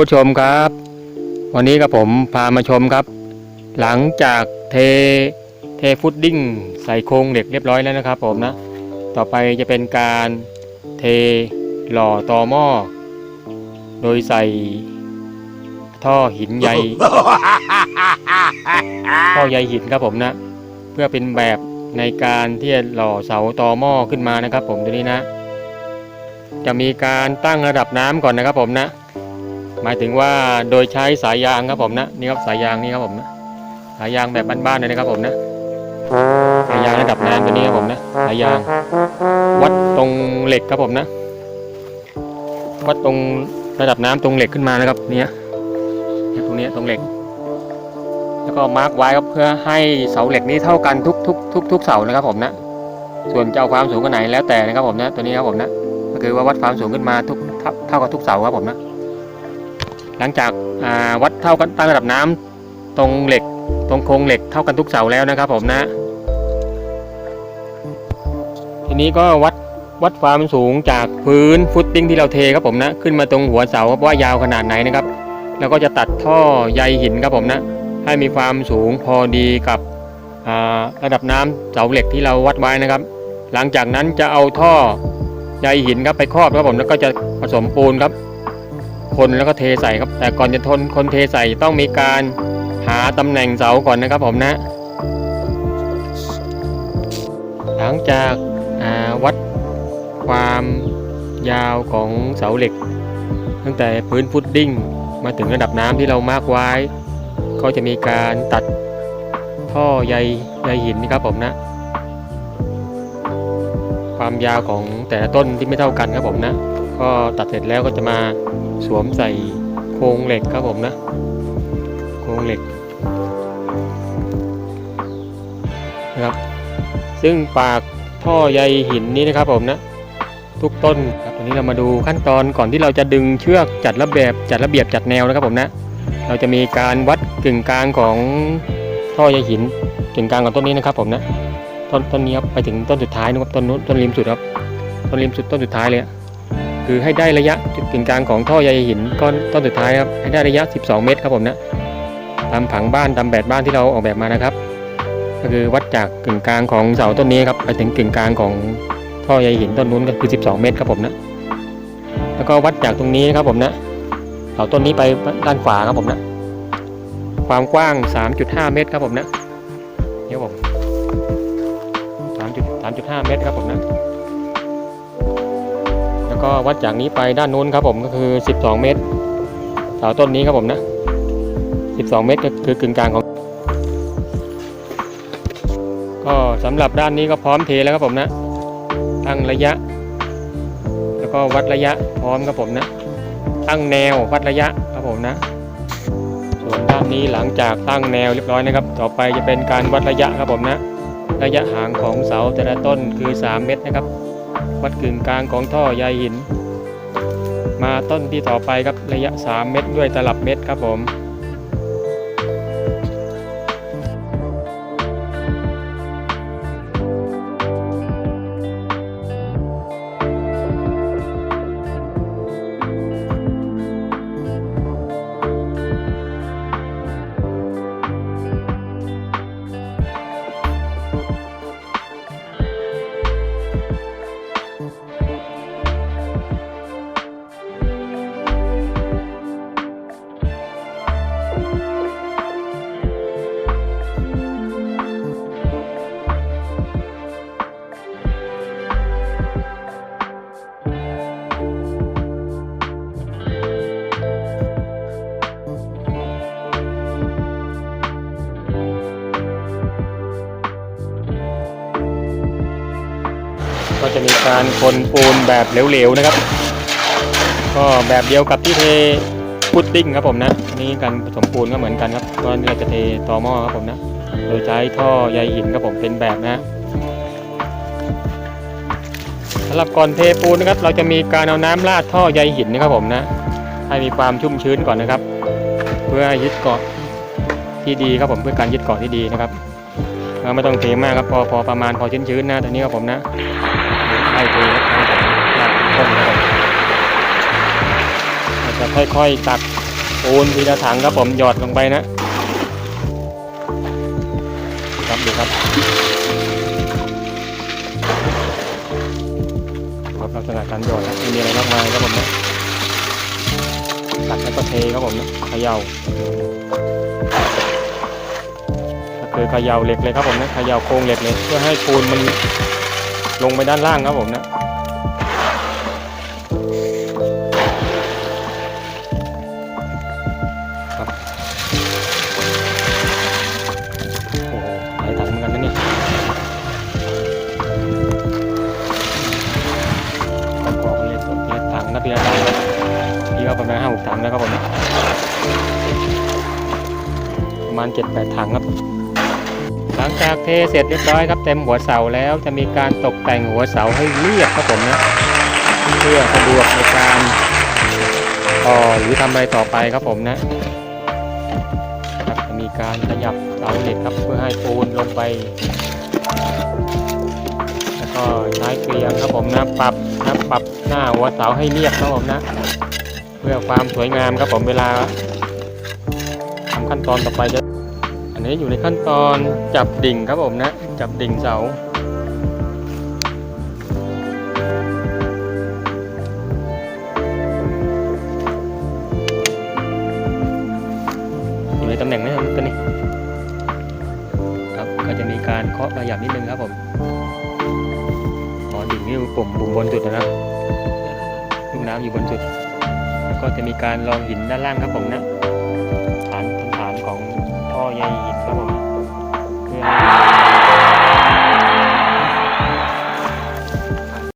ผู้ชมครับ วันนี้กับผมพามาชมครับ หลังจากเทเทฟุตดิ้งใส่โครงเหล็กเรียบร้อยแล้วนะครับ ผมนะ ต่อไปจะเป็นการเทหล่อตอหม้อโดยใส่ท่อหินใยท่อใยหินครับผมนะ เพื่อเป็นแบบในการที่จะหล่อเสาตอหม้อขึ้นมานะครับ ผมตัวนี้นะ จะมีการตั้งระดับน้ำก่อนนะครับผมนะ หมายถึงว่าโดยใช้สายยางครับผมนะนี่ครับสายยางนี่ครับผมนะสายยางแบบบ้านๆเลยนะครับผมนะสายยางระดับน้ำตัวนี้ครับผมนะสายยางวัดตรงเหล็กครับผมนะวัดตรงระดับน้ำตรงเหล็กขึ้นมานะครับเนี่ยเนี่ยตรงนี้ตรงเหล็ก แล้วก็มาร์กไว้ครับเพื่อให้เสาเหล็กนี้เท่ากันทุกทุกทุกทุกเสานะครับผมนะ ส่วนจะเอาความสูงกันไหนแล้วแต่นะครับผมนะตัวนี้ครับผมนะก็คือว่าวัดความสูงขึ้นมาทุกเท่ากับทุกเสาครับผมนะ หลังจากาวัดเท่ากันตั้งระดับน้ำตรงเหล็กตรงโครงเหล็กเท่ากันทุกเสาแล้วนะครับผมนะ ทีนี้ก็วัดวัดความสูงจากพื้นฟุตติ้งที่เราเทครับผมนะ ขึ้นมาตรงหัวเสาครับว่ายาวขนาดไหนนะครับ แล้วก็จะตัดท่อใยหินครับผมนะ ให้มีความสูงพอดีกับระดับน้ำเสาเหล็กที่เราวัดไว้นะครับ หลังจากนั้นจะเอาท่อใยหินครับไปครอบครับผมแล้วก็จะผสมปูนครับ คนแล้วก็เทใส่ครับ แต่ก่อนจะทนคนเทใส่ต้องมีการหาตำแหน่งเสาก่อนนะครับผมนะ หลังจากาวัดความยาวของเสาเหล็ก ตั้งแต่พื้นฟุตดิ้งมาถึงระดับน้ำที่เรามากไว้ ก็จะมีการตัดท่อใยใยหินนะครับผมนะ ความยาวของแต่ละต้นที่ไม่เท่ากันครับผมนะ ก็ตัดเสร็จแล้วก็จะมาสวมใส่โครงเหล็กครับผมนะ โครงเหล็กนะครับซึ่งปากท่อใยหินนี้นะครับผมนะ ทุกต้นครับตอนนี้เรามาดูขั้นตอนก่อนที่เราจะดึงเชือกจัดระเบียบจัดระเบียบจัดแนวนะครับผมนะ เราจะมีการวัดกึ่งกลางของท่อใยหินกึ่งกลางของต้นนี้นะครับผมนะต้นต้นนี้ครับไปถึงต้นสุดท้ายนะครับต้นนู้นต้นริมสุดครับต้นริมสุดต้นสุดท้ายเลยอะ คือให้ได้ระยะจุดกึ่งกลางของท่อใยหินก้อนต้นสุดท้ายครับให้ได้ระยะ 12 เมตรครับผมนะตามผังบ้านตามแบบบ้านที่เราออกแบบมานะครับ ก็คือวัดจากกึ่งกลางของเสาต้นนี้ครับไปถึงกึ่งกลางของท่อใยหินต้นนู้นก็คือ 12 เมตรครับผมนะแล้วก็วัดจากตรงนี้ครับผมนะเสาต้นนี้ไปด้านขวาครับผมนะความกว้าง 3.5 เมตรครับผมนะเดี๋ยผม3.3.5 เมตรครับผมนะ แล้วก็วัดจากนี้ไปด้านนู้นครับผมก็คือ 12 เมตรเสาต้นนี้ครับผมนะ 12 เมตรก็คือกึ่งกลางของ ก็สำหรับด้านนี้ก็พร้อมเทแล้วครับผมนะ ตั้งระยะ แล้วก็วัดระยะพร้อมครับผมนะ ตั้งแนววัดระยะครับผมนะส่วนด้านนี้หลังจากตั้งแนวเรียบร้อยนะครับ ต่อไปจะเป็นการวัดระยะครับผมนะ ระยะห่างของเสาแต่ละต้นคือ 3 เมตรนะครับ วัดกึ่งกลางของท่อใยหิน มาต้นที่ต่อไปครับระยะ 3 เมตรด้วยตลับเมตรครับผม ก็จะมีการคนปูนแบบเหลวๆนะครับ ก็แบบเดียวกับที่เทพุดดิ้งครับผมนะนี่การผสมปูนก็เหมือนกันครับตอนนี้เราจะเทต่อหม้อครับผมนะโดยใช้ท่อใยหินครับผมเป็นแบบนะสำหรับก่อนเทปูนนะครับ เราจะมีการเอาน้ำราดท่อใยหินนะครับผมนะ ให้มีความชุ่มชื้นก่อนนะครับ เพื่อยึดเกาะที่ดีครับผมเพื่อการยึดเกาะที่ดีนะครับ ไม่ต้องเทมากครับพอพอประมาณพอชื้นๆนะตอนนี้ครับผมนะให้เทมครับเราจะค่อยๆตักปูนทีละถังครับผมหยอดลงไปนะครับดูครับครับลักษณะการหยอดนะไม่มีอะไรมากมายครับผมนะตัดแล้วก็เทครับผมนะเขย่า คือเขย่าเหล็กเลยครับผมนะเขย่าโครงเหล็กเลยเพื่อให้ปูนมันลงไปด้านล่างครับผมนะโอ้โหหลายถังเหมือนกันเนี่ยประกอบเลยตัวทีละถังนะทีละถังนพี่ก็ประมาณห้าหกถังแล้วครับ ลังจากเทเสร็จเรียบร้อยครับเต็มหัวเสาแล้วจะมีการตกแต่งหัวเสาให้เรียบครับผมนะเพื่อสะดวกในการต่อหรือทำอะไรต่อไปครับผมนะครับจะมีการขยับเสาเหล็กครับเพื่อให้ปูนลงไป แล้วก็ใช้เกลียงครับผมนะปรับนะปรับหน้าหัวเสาให้เรียบครับผมนะ เพื่อความสวยงามครับผมเวลาทำขั้นตอนต่อไปจะ นี้อยู่ในขั้นตอนจับดิ่งครับผมนะ จับดิ่งเสาอยู่ในตำแหน่งนี้ครับตัวนี้ครับก็จะมีการเคาะขยับนิดนึงครับผมอ๋อดิ่งนี่ปุ่มปุ่มบนสุดนะครับลูกน้ำอยู่บนสุด ก็จะมีการรองหินด้านล่างครับผมนะฐานฐานของ พ่อใยหินครับผมคือ